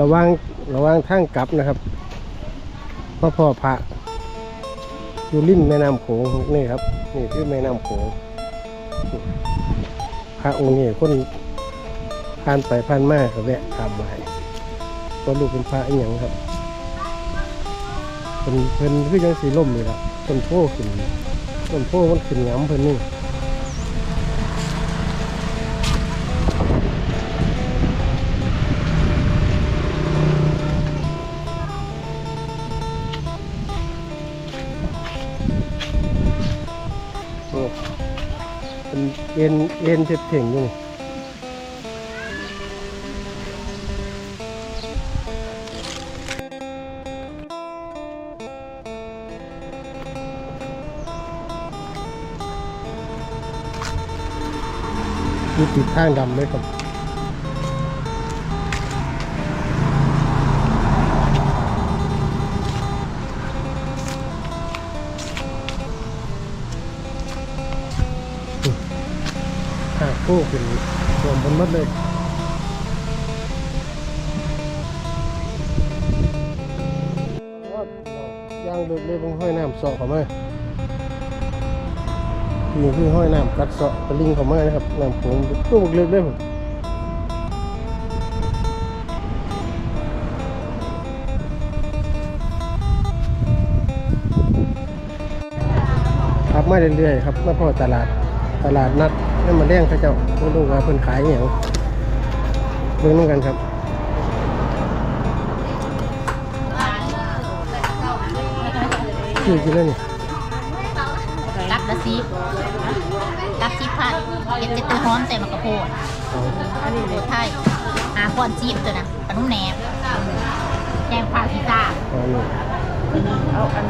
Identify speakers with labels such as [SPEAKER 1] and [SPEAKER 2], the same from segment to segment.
[SPEAKER 1] ระวังระวังทางกลับนะครับมาพ่อพระอยู่ริมแม่น้ำโขงนี่ครับนี่คือแม่น้ำโขงพระองค์นี้คนผ่านไปผ่านมาก็แวะกราบไว้ก็ลูกเป็นพระอีหยังครับเป็นเพิ่นคือยังสีล่มนี่ละต้นโพขึ้นต้นโพมันขึ้นงำเพิ่นนี่ เอ็นเอ็นเจ็บเถ่งอยู่นี่มีติดข้างดำเลยครับ คู่ขึ้นรวมบนหมดเลยย่างเลือกเลยบงห้อยน้ำเสาะเขามานี่คือห้อยน้ำกัดเสาะตะลิงเขามานะครับน้ำโขงตู้บกเลือกเลยผมครับมาเรื่อยๆครับมาพอตลาด ตลาดนัดนี่มาเลี้ยงเขาเจ้าไม่รู้ว่าเพิ่นขายอหย่างเบิ่งนู่นกันครับชื่อกินแล้วนี่
[SPEAKER 2] กับละซีกับซีพัดเก็ดเจ็ดตัวหอมใส่มะกระโพด
[SPEAKER 1] เอา
[SPEAKER 2] อันนี้เลยไทยอาคอนจีบตัวนะปลานุ่มแหนบแกงปลาพิซซ่า
[SPEAKER 1] เอาหนึ่ง
[SPEAKER 3] เอาอัน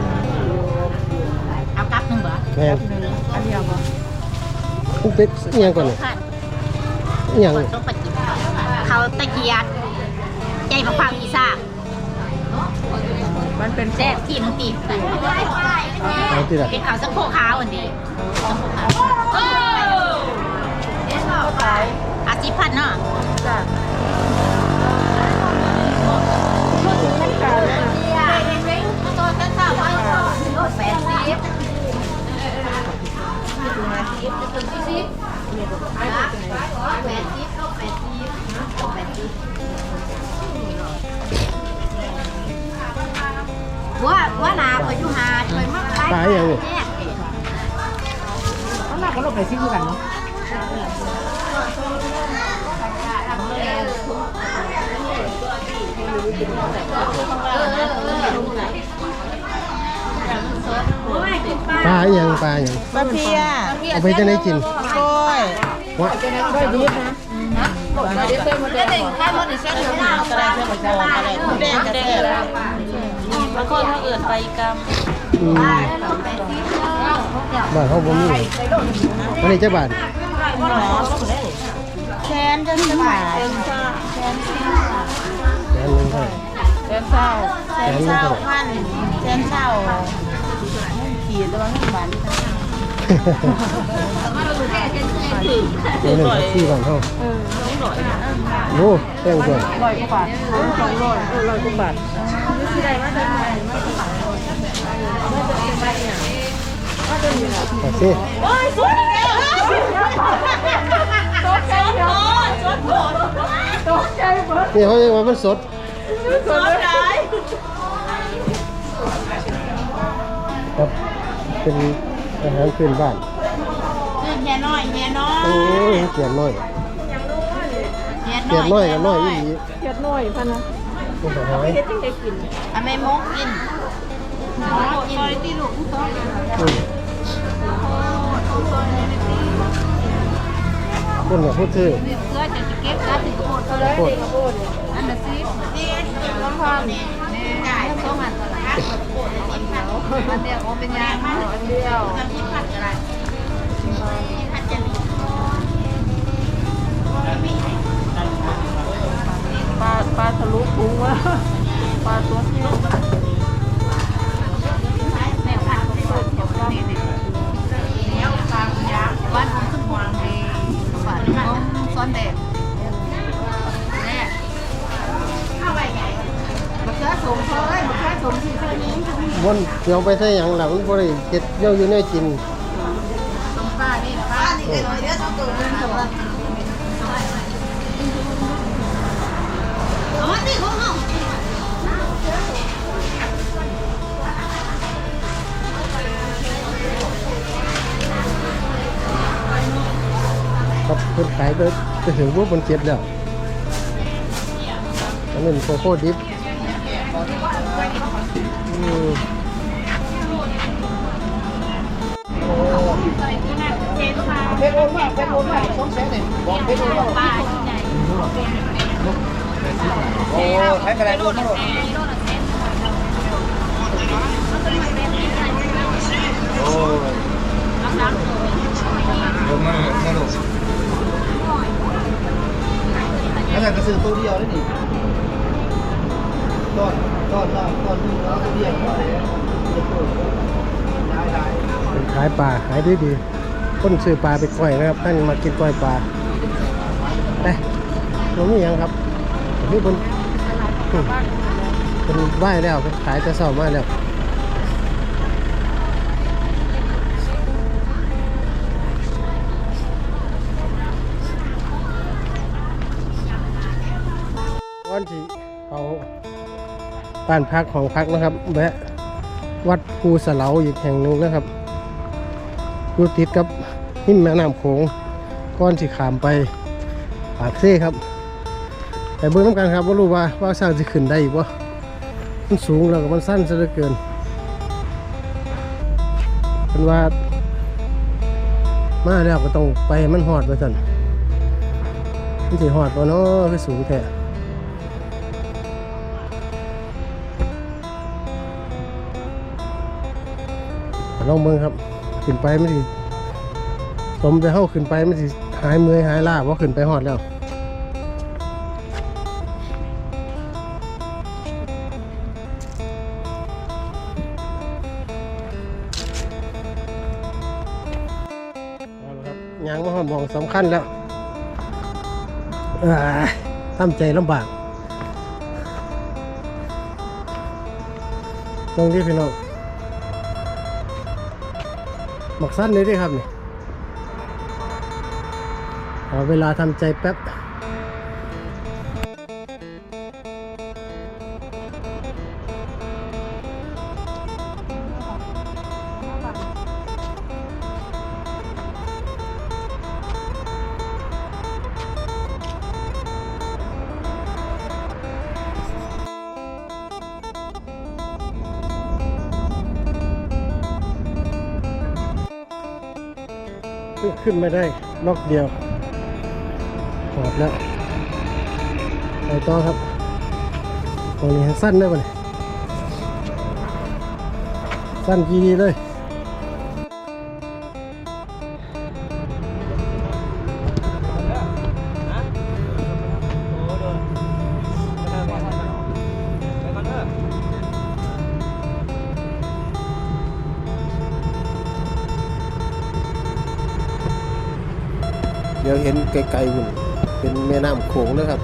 [SPEAKER 2] เอากับหนึ่งเหรอ
[SPEAKER 1] แม่น
[SPEAKER 3] หนึ่งอันเดียวบุ่
[SPEAKER 1] กเป๊กอิหยังก่อนนี่
[SPEAKER 2] พัด
[SPEAKER 1] อิหยัง
[SPEAKER 2] คน
[SPEAKER 1] นี่
[SPEAKER 2] ต้องไปกินเขาตะเกียบใจมะพร้าวอีซซ่า
[SPEAKER 3] มันเป็น
[SPEAKER 2] แซ่บที่มันตีใส่
[SPEAKER 1] เอาที่ละ
[SPEAKER 2] เป็นข้าสักโคขาวอันนี้โคขาวอาชีพันเนาะ ว่าว่านาคอยอยู่หาคอยมาก
[SPEAKER 1] ขายอหย่างนี่
[SPEAKER 3] เขาหนักก็ลงไปซิ้อกันเนาะเออ
[SPEAKER 1] ปลาอหยังปลาอหยัง
[SPEAKER 3] ปลาเพีย
[SPEAKER 1] เอาไปจะได้กิน
[SPEAKER 3] กล้วย
[SPEAKER 1] วะ
[SPEAKER 3] กล้วยดิบนะกล้วยดิบเป็นหมดเลยข้าวมันดิเส้นเหลืองอะไรเส้นหมูกรอบอะไรแดงแดงบางคนเขาเอื่นไปกำ
[SPEAKER 1] อืมบ้านเขาบ่มีอันนี้เจ้าบาท
[SPEAKER 3] แคนจะสิบบาทแคน
[SPEAKER 1] แสนหนึงเท่าไหร่
[SPEAKER 3] แคนเศร้าแคนเศร้าพันแคนเศร้า ขีดตัวห้าบาท
[SPEAKER 1] ตัวหนึ่งครับที่บ้านเขาโอ้แป้งด้วย
[SPEAKER 3] ร้อยกว่าบาทสองร้อยร้อยกว่าบาทนี่สิได้มาได้ไหม
[SPEAKER 1] โอเค
[SPEAKER 3] โอ้ยสวยแล้วตกใจเนาะตกใจเบิด
[SPEAKER 1] นี่เขาเรียกว่ามันสด
[SPEAKER 3] สวยเลย
[SPEAKER 1] ครับ เป็นอาหารพื้นบ้าน
[SPEAKER 2] คือแย่น้อยแย่น้อย
[SPEAKER 1] โอ้ยเขียนน้อย
[SPEAKER 2] แย่
[SPEAKER 1] เขียนน้อยกับน้อยอีหลี
[SPEAKER 3] เกียดหน่อยพันนะ
[SPEAKER 1] เป็นหอย
[SPEAKER 3] เฮ็ดจังได้กิน
[SPEAKER 2] ทำไมมกกินมกกินที่ลูก
[SPEAKER 1] อืมคนน่ะพูดชื่อ
[SPEAKER 2] เพื่อจะเก็บแล้วถึงโคตร
[SPEAKER 1] โคตร
[SPEAKER 2] อันนั้นสินี่น้องพ่อนี่นี่ได้สองอันตัวละ อันเดียวโอเป็นยังไง
[SPEAKER 3] อันเดียว
[SPEAKER 2] ทำที่ผัดอะไรผัดจะมี
[SPEAKER 3] ปลาปลาทะลุพุงวะปลาตัวที่
[SPEAKER 2] แม่ผัดสดนี่นี่ย บนเดี๋ย
[SPEAKER 1] วไปใส่หยังหลังมันบ่ได้เฮ็ดเดี๋ยวอยู่ในกิน
[SPEAKER 2] สมป้านี่ป้านี่เลยเดี๋ยวต้องตัวนึงสมว่าอ๋อนี่ของเขา
[SPEAKER 1] ครับเพิ่นขายไปจะถึงวกมันเจ็ดแล้วอันนี้โคโค่ดิฟอืม
[SPEAKER 4] เพชรโอนมากเพชรโอนมากสองแสนเนี่ยบอกเพชรโอนมาก
[SPEAKER 3] ป้าที่ไหน
[SPEAKER 4] โอ้ใช้กระไรโอนมากโอ้ลงมาแค่ลูกแล้วแต่กระสือตัวเดียวได้ดิต้นต้นต้นต้นนึงแล้วตัวเดียวได้ได้
[SPEAKER 1] เป็นขายปลาขายดีดีๆ คนซื้อปลาไปก้อยนะครับท่านมากินก้อยปลาไปตรงนี้ยังครับนี่บนเป็นไหว้แล้วขายจะเศร้ามาแล้วก่อนที่เอาบ้านพักของพักนะครับแวะวัดภูสะเลาอีกแห่งหนึ่งนะครับอยู่ติดกับ หิมแม่น้ำโขงก้อนสิขามไปปากเซ่ครับแต่เบื้องน้ำกันครับว่ารู้ว่าว่าสร้างจะขึ้นได้อีกวะมันสูงแล้วก็มันสั้นซะเหลือเกินเป็นว่า มาแล้วก็ต้องไปให้มันหอดไปสั่นมันสิหอดวะเนาะคือสูงแท้ลองเมืองครับขึ้นไปไม่สิ สมไปเข้าขึ้นไปไม่สิหายเมื่อยหายล้าเพราะขึ้นไปหอดแล้วเอาละครับยางมาหอดมองสำคัญแล้วทำใจลำบากตรงนี้พี่น้องหมักสั้นเลยด้วยครับนี่ อเวลาทำใจแป๊บขึ้นไม่ได้ล็อกเดียว หอดแล้วไปต่อครับตรงนี้สั้นได้ป่ะเนี่ยสั้นกีดีเลยเดี๋ยวเห็นไกลๆหุ่น เป็นแม่น้ำโขงนะครับ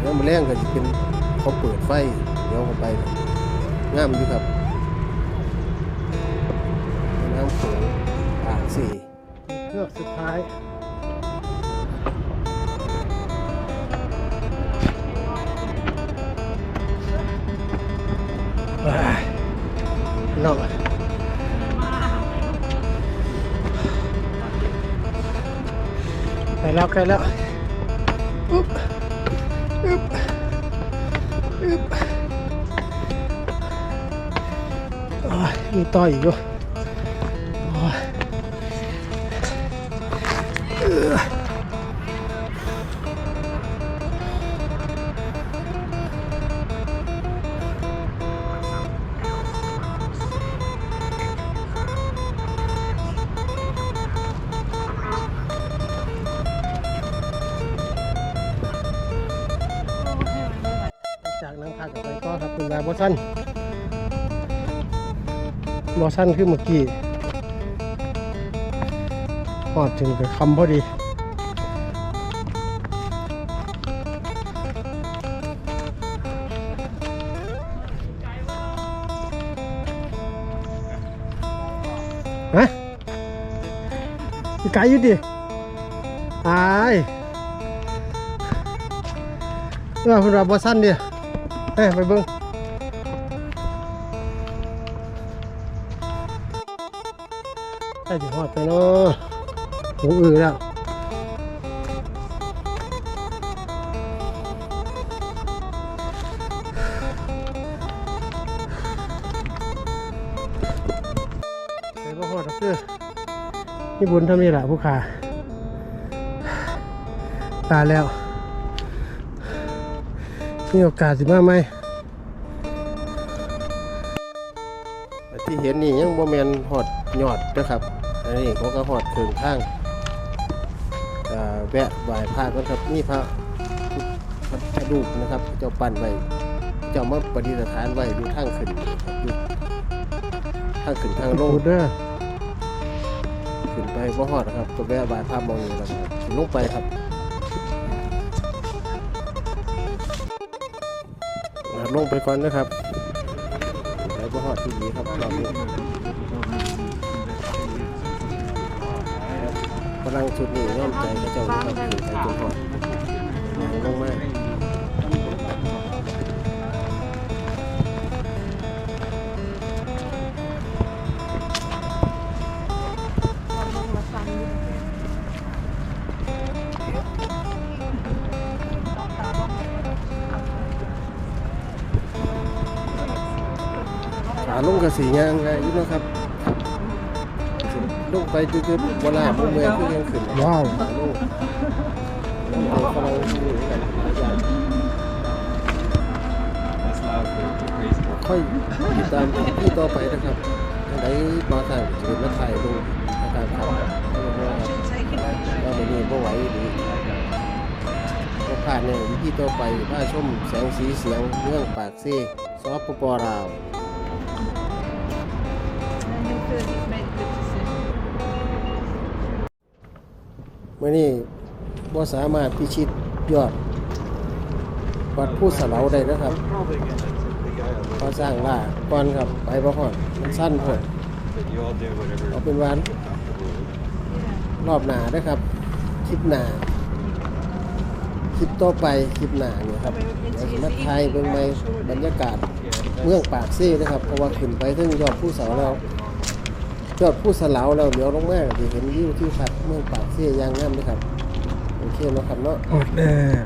[SPEAKER 1] แล้วมาแรงก็จะเป็นเขาเปิดไฟเดี๋ยวเข้าไปงามอยู่ครับแม่น้ำโขงปากสี่เพือกสุดท้ายว้ายนอก แล้วไปแล้วอุ๊บอุ๊บอุ๊บโอ้ยมีต่ออีกด้วย จากนังพากันไปก็ครับคุณมาบอสันบอสันคือเมื่อกี้พอดถึงกับคำพอดีฮะไกลอยู่ดิอายเออคุณราบอสันเนี่ย เอ้ยไปเบิ่งใกล้จะฮอดไปเนาะหูอือแล้วไปบ่ฮอดก็คือนี่บุญทำนี่แหละผู้ขาตายแล้ว มีโอกาสสิมาไหมที่เห็นนี่ยังบ่แมนหอดยอดนะครับอันนี้เขาก็หอดเคืองข้างอ่าแวะไหว้พระกันครับนี่พระพระรูปนะครับ เจ้าปั้นไว้เจ้ามาประดิษฐานไว้อยู่ทางขึ้นอยู่ทางขึ้นทางลงเด้อขึ้นไปบ่ฮอดนะครับก็แวะไหว้พระมองนี่แล้วครับลงไปครับ ลงไปก่อนนะครับไปบ่หอดที่นี้ครับรอบนี้พลังสุดนี่ย่อมใจพระเจ้านะครับถึงใจจนฮอดลงมา ขาลงกระสียางไงอยู่นะครับลงไปจุดๆเวลาบ่เมื่อยคือยังขึ้นว้าวลงลงไปพลังชุดนี้กันหลายอย่างค่อยติดตามที่ต่อไปนะครับอันไหนมาทางจะเป็นมาถ่ายลงนะครับครับว่าเดี๋ยวนี้บ่ไหวดีก็ผ่านเนี่ยวิธีต่อไปผ้าชมแสงสีเสียงเรื่องปากซี่ซอฟปปลาว
[SPEAKER 2] should have made the decision.
[SPEAKER 1] มื่อนี้บ่สามารถพิชิตยอด วัดผู้สะเหลาได้นะครับเขาสร้างล่าก่อนครับไปบ่ฮอดมันสั้นโพด
[SPEAKER 5] You all do whatever
[SPEAKER 1] เอาเป็นวานรอบหน้านะครับ คลิปหนาคลิปต่อไปคลิปหนาเนี่ยครับเดี๋ยวสิมาถ่ายเบิ่งใหม่บรรยากาศ เมืองปากซี่นะครับ เพราะว่าขึ้นไปถึงยอดผู้เสาแล้ว ยอดผู้สลาวเราเดี๋ยวลงมาจะเห็นวิวที่ขัดเมืองปากซี่อย่างงามเลยครับ โอเคเนาะครับเนาะ
[SPEAKER 6] หมดแล้ว